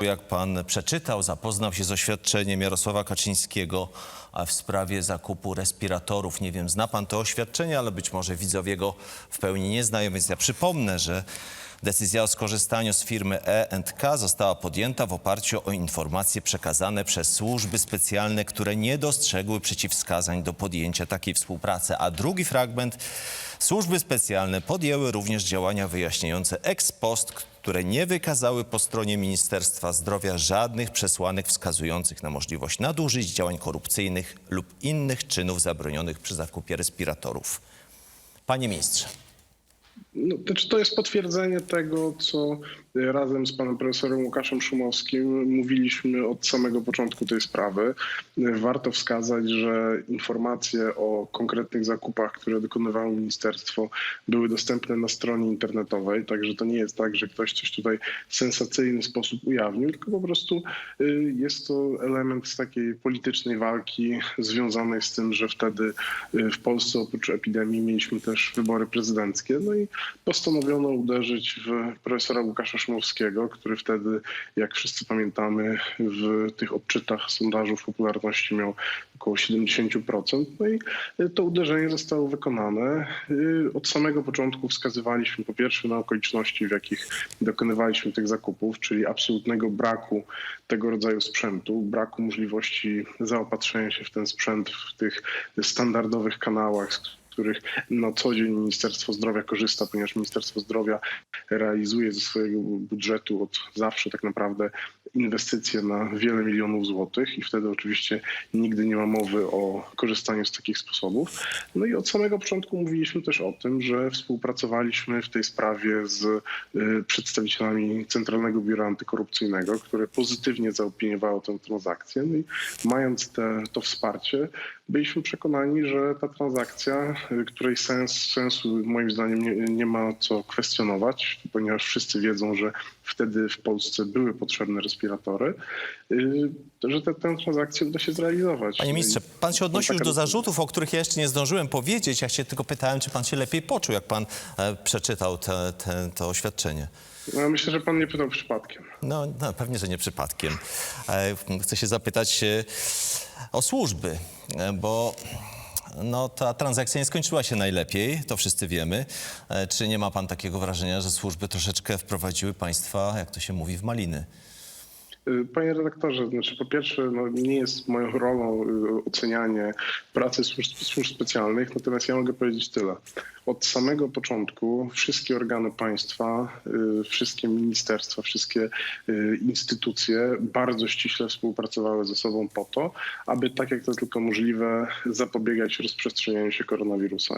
Jak pan przeczytał, zapoznał się z oświadczeniem Jarosława Kaczyńskiego w sprawie zakupu respiratorów. Nie wiem, zna pan to oświadczenie, ale być może widzowie go w pełni nie znają, więc ja przypomnę, że decyzja o skorzystaniu z firmy E&K została podjęta w oparciu o informacje przekazane przez służby specjalne, które nie dostrzegły przeciwwskazań do podjęcia takiej współpracy. A drugi fragment. Służby specjalne podjęły również działania wyjaśniające ex post, które nie wykazały po stronie Ministerstwa Zdrowia żadnych przesłanek wskazujących na możliwość nadużyć, działań korupcyjnych lub innych czynów zabronionych przy zakupie respiratorów. Panie ministrze. No, to, czy to jest potwierdzenie tego, co y, razem z panem profesorem Łukaszem Szumowskim mówiliśmy od samego początku tej sprawy. Y, Warto wskazać, że informacje o konkretnych zakupach, które dokonywało ministerstwo, były dostępne na stronie internetowej, także to nie jest tak, że ktoś coś tutaj w sensacyjny sposób ujawnił, tylko po prostu y, jest to element z takiej politycznej walki związanej z tym, że wtedy w Polsce oprócz epidemii mieliśmy też wybory prezydenckie. No i postanowiono uderzyć w profesora Łukasza Szumowskiego, który wtedy, jak wszyscy pamiętamy, w tych odczytach sondażów popularności miał około 70%. No i y, to uderzenie zostało wykonane. Y, Od samego początku wskazywaliśmy po pierwsze na okoliczności, w jakich dokonywaliśmy tych zakupów, czyli absolutnego braku tego rodzaju sprzętu, braku możliwości zaopatrzenia się w ten sprzęt w tych standardowych kanałach, których na co dzień Ministerstwo Zdrowia korzysta, ponieważ Ministerstwo Zdrowia realizuje ze swojego budżetu od zawsze tak naprawdę inwestycje na wiele milionów złotych i wtedy oczywiście nigdy nie ma mowy o korzystaniu z takich sposobów. No i od samego początku mówiliśmy też o tym, że współpracowaliśmy w tej sprawie z y, przedstawicielami Centralnego Biura Antykorupcyjnego, które pozytywnie zaopiniowało tę transakcję. No i mając te, to wsparcie, byliśmy przekonani, że ta transakcja, y, której sens, sensu moim zdaniem nie, nie ma co kwestionować, ponieważ wszyscy wiedzą, że wtedy w Polsce były potrzebne respiratory, y, że tę tę transakcję uda się zrealizować. Panie ministrze, pan się odnosił taka do zarzutów, o których ja jeszcze nie zdążyłem powiedzieć. Ja się tylko pytałem, czy pan się lepiej poczuł, jak pan e, przeczytał te, te, to oświadczenie. No, myślę, że pan nie pytał przypadkiem. No, no pewnie, że nie przypadkiem. E, Chcę się zapytać e, o służby, e, bo no, ta transakcja nie skończyła się najlepiej, to wszyscy wiemy. E, Czy nie ma pan takiego wrażenia, że służby troszeczkę wprowadziły państwa, jak to się mówi, w maliny? Y, Panie redaktorze, znaczy po pierwsze no, nie jest moją rolą y, ocenianie pracy służb, służb specjalnych, natomiast ja mogę powiedzieć tyle. Od samego początku wszystkie organy państwa, y, wszystkie ministerstwa, wszystkie instytucje bardzo ściśle współpracowały ze sobą po to, aby tak jak to tylko możliwe zapobiegać rozprzestrzenianiu się koronawirusa.